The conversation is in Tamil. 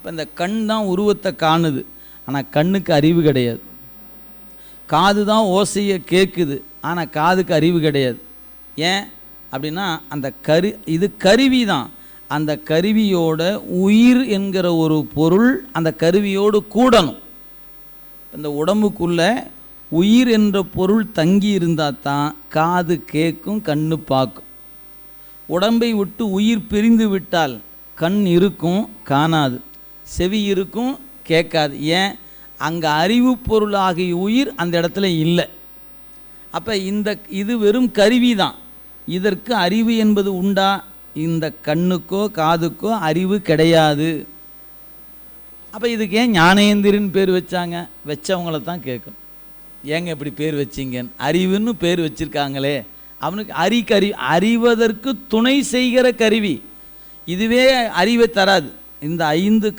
இப்போ இந்த கண் தான் உருவத்தை காணுது. ஆனால் கண்ணுக்கு அறிவு கிடையாது. காது தான் ஓசையை கேட்குது. ஆனால் காதுக்கு அறிவு கிடையாது. ஏன்? அப்படின்னா அந்த கரு இது கருவி தான். அந்த கருவியோட உயிர் என்கிற ஒரு பொருள் அந்த கருவியோடு கூடணும். இந்த உடம்புக்குள்ளே உயிர் என்ற பொருள் தங்கி இருந்தால் தான் காது கேட்கும் கண்ணு பார்க்கும். உடம்பை விட்டு உயிர் பிரிந்து விட்டால் கண் இருக்கும் காணாது. செவி இருக்கும் கேட்காது. ஏன்? அங்கே அறிவு பொருளாகிய உயிர் அந்த இடத்துல இல்லை. அப்போ இந்த இது வெறும் கருவி தான் இதற்கு அறிவு என்பது உண்டா? இந்த கண்ணுக்கோ காதுக்கோ அறிவு கிடையாது. அப்போ இதுக்கு ஏன் ஞானேந்திரன் பேர் வச்சாங்க? வச்சவங்கள தான் கேட்கும் ஏங்க இப்படி பேர் வச்சீங்கன்னு? அறிவுன்னு பேர் வச்சிருக்காங்களே. அவனுக்கு அறி கரு அறிவதற்கு துணை செய்கிற கருவி. இதுவே அறிவை தராது. இந்த ஐந்து